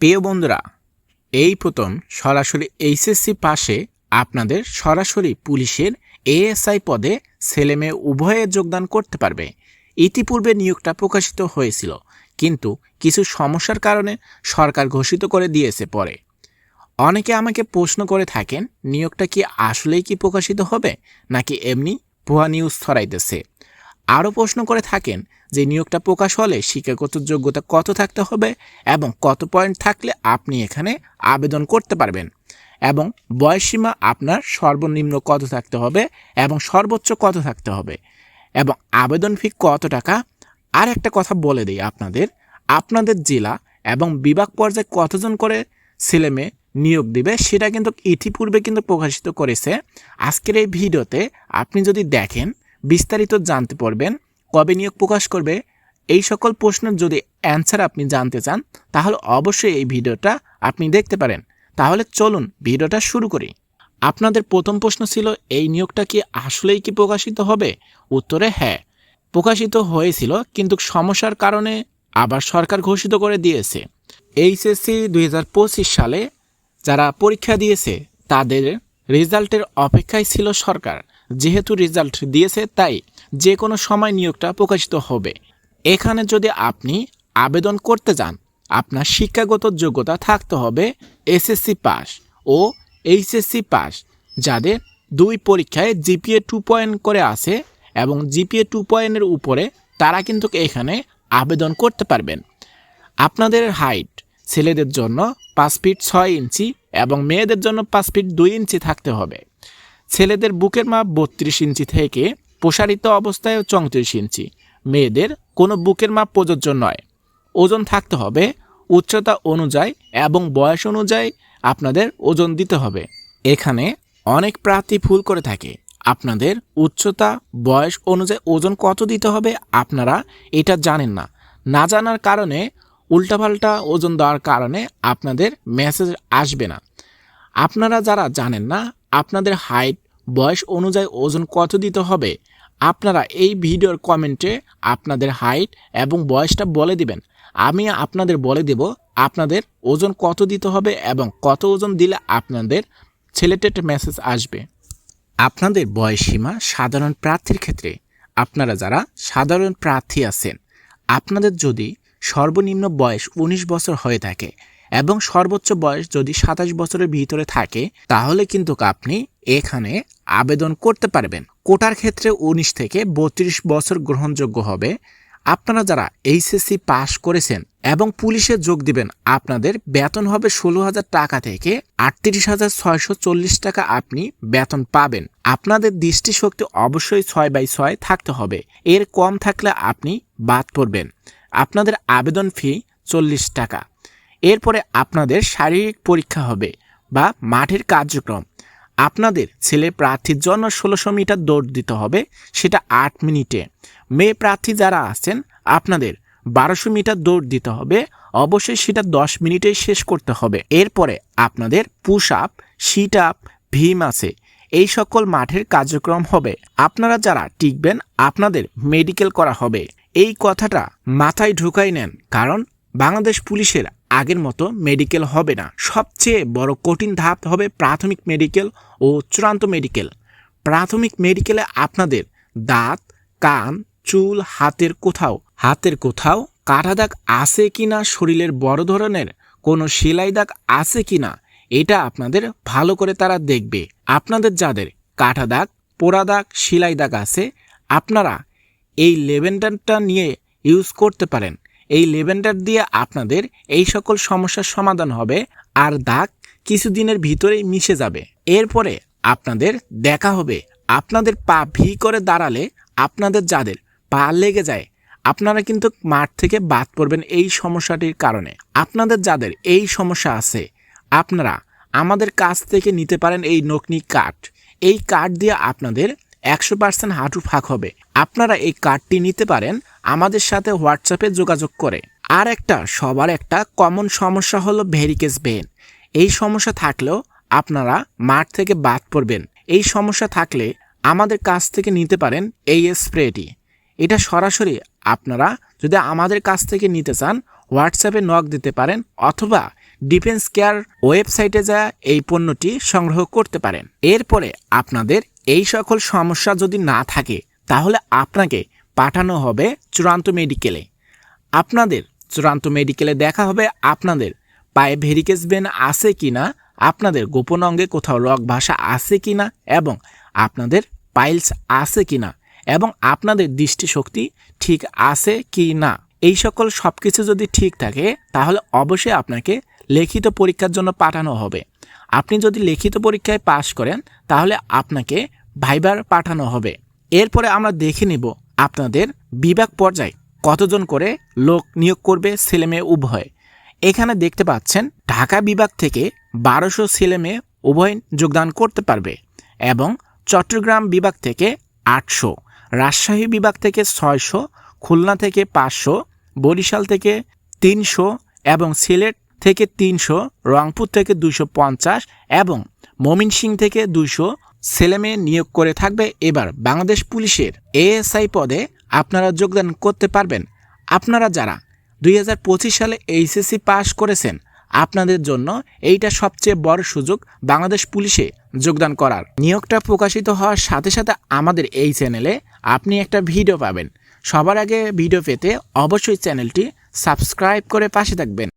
প্রিয় বন্ধুরা, এই প্রথম সরাসরি এইচএসসি পাশে আপনাদের সরাসরি পুলিশের এএসআই পদে ছেলেমেয়ে উভয়ে যোগদান করতে পারবে। ইতিপূর্বে নিয়োগটা প্রকাশিত হয়েছিল, কিন্তু কিছু সমস্যার কারণে সরকার ঘোষিত করে দিয়েছে পরে। অনেকে আমাকে প্রশ্ন করে থাকেন, নিয়োগটা কি আসলেই কি প্রকাশিত হবে, নাকি এমনি ভুয়া নিউজ ছড়াইতেছে? আরও প্রশ্ন করে থাকেন যে নিয়োগটা প্রকাশ হলে শিক্ষাগত যোগ্যতা কত থাকতে হবে এবং কত পয়েন্ট থাকলে আপনি এখানে আবেদন করতে পারবেন এবং বয়সীমা আপনার সর্বনিম্ন কত থাকতে হবে এবং সর্বোচ্চ কত থাকতে হবে এবং আবেদন ফি কত টাকা? আর একটা কথা বলে দিই আপনাদের। আপনাদের জেলা এবং বিভাগ পর্যায়ে কতজন করে ছেলেমেয়ে নিয়োগ দিবে সেটা কিন্তু ইতিপূর্বে কিন্তু প্রকাশিত করেছে। আজকের এই ভিডিওতে আপনি যদি দেখেন বিস্তারিত জানতে পারবেন কবে নিয়োগ প্রকাশ করবে, এই সকল প্রশ্নের যদি অ্যান্সার আপনি জানতে চান, তাহলে অবশ্যই এই ভিডিওটা আপনি দেখতে পারেন। তাহলে চলুন ভিডিওটা শুরু করি। আপনাদের প্রথম প্রশ্ন ছিল, এই নিয়োগটা কি আসলেই কি প্রকাশিত হবে? উত্তরে হ্যাঁ প্রকাশিত হয়েছিল, কিন্তু সমস্যার কারণে আবার সরকার ঘোষিত করে দিয়েছে। এইচএসসি দুই হাজার পঁচিশ সালে যারা পরীক্ষা দিয়েছে, তাদের রেজাল্টের অপেক্ষায় ছিল সরকার। যেহেতু রেজাল্ট দিয়েছে, তাই যে কোনো সময় নিয়োগটা প্রকাশিত হবে। এখানে যদি আপনি আবেদন করতে যান, আপনার শিক্ষাগত যোগ্যতা থাকতে হবে এসএসসি পাস ও এইচএসসি পাস যাদের দুই পরীক্ষায় জিপিএ টু পয়েন্ট করে আছে এবং জিপিএ টু পয়েন্টের উপরে তারা কিন্তু এখানে আবেদন করতে পারবেন। আপনাদের হাইট ছেলেদের জন্য পাঁচ ফিট ছয় ইঞ্চি এবং মেয়েদের জন্য পাঁচ ফিট দুই ইঞ্চি থাকতে হবে। ছেলেদের বুকের মাপ বত্রিশ ইঞ্চি থেকে প্রসারিত অবস্থায় চৌত্রিশ ইঞ্চি। মেয়েদের কোনো বুকের মাপ প্রযোজ্য নয়। ওজন থাকতে হবে, উচ্চতা অনুযায়ী এবং বয়স অনুযায়ী আপনাদের ওজন দিতে হবে। এখানে অনেক প্রার্থী ভুল করে থাকে। আপনাদের উচ্চতা, বয়স অনুযায়ী ওজন কত দিতে হবে আপনারা এটা জানেন না। না জানার কারণে, উল্টাপাল্টা ওজন দেওয়ার কারণে আপনাদের মেসেজ আসবে না। আপনারা যারা জানেন না আপনাদের হাইট, বয়স অনুযায়ী ওজন কত দিতে হবে, আপনারা এই ভিডিওর কমেন্টে আপনাদের হাইট এবং বয়সটা বলে দিবেন। আমি আপনাদের বলে দেব আপনাদের ওজন কত দিতে হবে এবং কত ওজন দিলে আপনাদের ছেলেটেট মেসেজ আসবে। আপনাদের বয়সীমা সাধারণ প্রার্থীর ক্ষেত্রে, আপনারা যারা সাধারণ প্রার্থী আছেন, আপনাদের যদি সর্বনিম্ন বয়স ১৯ বছর হয়ে থাকে এবং সর্বোচ্চ বয়স যদি সাতাশ বছরের ভিতরে থাকে, তাহলে কিন্তু আপনি এখানে আবেদন করতে পারবেন। কোটার ক্ষেত্রে উনিশ থেকে বত্রিশ বছর গ্রহণযোগ্য হবে। আপনারা যারা এইচএসসি পাশ করেছেন এবং পুলিশে যোগ দিবেন, আপনাদের বেতন হবে ষোলো হাজার টাকা থেকে আটত্রিশ হাজার ছয়শো চল্লিশ টাকা আপনি বেতন পাবেন। আপনাদের দৃষ্টিশক্তি অবশ্যই ছয় বাই ছয় থাকতে হবে। এর কম থাকলে আপনি বাদ পড়বেন। আপনাদের আবেদন ফি চল্লিশ টাকা। এরপরে আপনাদের শারীরিক পরীক্ষা হবে বা মাঠের কার্যক্রম। আপনাদের ছেলে প্রার্থীর জন্য ষোলোশো মিটার দৌড় দিতে হবে, সেটা আট মিনিটে। মেয়ে প্রার্থী যারা আছেন, আপনাদের বারোশো মিটার দৌড় দিতে হবে, অবশ্যই সেটা দশ মিনিটেই শেষ করতে হবে। এরপরে আপনাদের পুশ আপ সিট আপ ভীম আছে, এই সকল মাঠের কার্যক্রম হবে। আপনারা যারা টিকবেন, আপনাদের মেডিকেল করা হবে। এই কথাটা মাথায় ঢুকাই নেন, কারণ বাংলাদেশ পুলিশের আগের মতো মেডিকেল হবে না। সবচেয়ে বড় কঠিন ধাপ হবে প্রাথমিক মেডিকেল ও চূড়ান্ত মেডিকেল প্রাথমিক মেডিকেলে আপনাদের দাঁত, কান, চুল, হাতের কোথাও হাতের কোথাও কাটা দাগ আছে কি না শরীরের বড় ধরনের কোনো সেলাই দাগ আছে কি না এটা আপনাদের ভালো করে তারা দেখবে। আপনাদের যাদের কাটা দাগ, পোড়া দাগ, সেলাই দাগ আছে, আপনারা এই লেভেন্ডারটা নিয়ে ইউজ করতে পারেন। এই লেভেন্ডার দিয়ে আপনাদের এই সকল সমস্যার সমাধান হবে আর দাগ কিছুদিনের ভিতরেই মিশে যাবে। এরপরে আপনাদের দেখা হবে, আপনাদের পা ভি করে দাঁড়ালে আপনাদের যাদের পা লেগে যায়, আপনারা কিন্তু মাঠ থেকে বাদ পড়বেন এই সমস্যাটির কারণে। আপনাদের যাদের এই সমস্যা আছে, আপনারা আমাদের কাছ থেকে নিতে পারেন এই নকনি কাঠ। এই কাঠ দিয়ে আপনাদের একশো পার্সেন্ট হাঁটু ফাঁক হবে। আপনারা এই কার্ডটি নিতে পারেন আমাদের সাথে হোয়াটসঅ্যাপে যোগাযোগ করে। আর একটা, সবার একটা কমন সমস্যা হলো ভেরিকেস ভেন এই সমস্যা থাকলেও আপনারা মাঠ থেকে বাদ পড়বেন। এই সমস্যা থাকলে আমাদের কাছ থেকে নিতে পারেন এই স্প্রেটি। এটা সরাসরি আপনারা যদি আমাদের কাছ থেকে নিতে চান, হোয়াটসঅ্যাপে নক দিতে পারেন অথবা ডিফেন্স কেয়ার ওয়েবসাইটে যা এই পণ্যটি সংগ্রহ করতে পারেন। এরপরে আপনাদের এই সকল সমস্যা যদি না থাকে, তাহলে আপনাকে পাঠানো হবে চূড়ান্ত মেডিকেলে। আপনাদের চূড়ান্ত মেডিকেলে দেখা হবে আপনাদের পায়ে ভেরিকেস বেন আছে কি না আপনাদের গোপন অঙ্গে কোথাও রক ভাষা আছে কিনা এবং আপনাদের পাইলস আছে কি না এবং আপনাদের দৃষ্টিশক্তি ঠিক আছে কি না এই সকল সব কিছু যদি ঠিক থাকে, তাহলে অবশ্যই আপনাকে লিখিত পরীক্ষার জন্য পাঠানো হবে। আপনি যদি লিখিত পরীক্ষায় পাশ করেন, তাহলে আপনাকে ভাইবার পাঠানো হবে। এরপরে আমরা দেখে নিব আপনাদের বিভাগ পর্যায়ে। কতজন করে লোক নিয়োগ করবে ছেলেমেয়ে উভয়। এখানে দেখতে পাচ্ছেন, ঢাকা বিভাগ থেকে বারোশো ছেলেমেয়ে উভয় যোগদান করতে পারবে এবং চট্টগ্রাম বিভাগ থেকে আটশো, রাজশাহী বিভাগ থেকে ছয়শো, খুলনা থেকে পাঁচশো, বরিশাল থেকে তিনশো এবং সিলেট থেকে তিনশো, রংপুর থেকে দুশো পঞ্চাশ এবং মমিনসিং থেকে দুশো ছেলেমেয়ে নিয়োগ করে থাকবে এবার বাংলাদেশ পুলিশের এএসআই পদে আপনারা যোগদান করতে পারবেন। আপনারা যারা দুই হাজার পঁচিশ সালে এইচএসসি পাশ করেছেন, আপনাদের জন্য এইটা সবচেয়ে বড় সুযোগ বাংলাদেশ পুলিশে যোগদান করার। নিয়োগটা প্রকাশিত হওয়ার সাথে সাথে আমাদের এই চ্যানেলে আপনি একটা ভিডিও পাবেন। সবার আগে ভিডিও পেতে অবশ্যই চ্যানেলটি সাবস্ক্রাইব করে পাশে থাকবেন।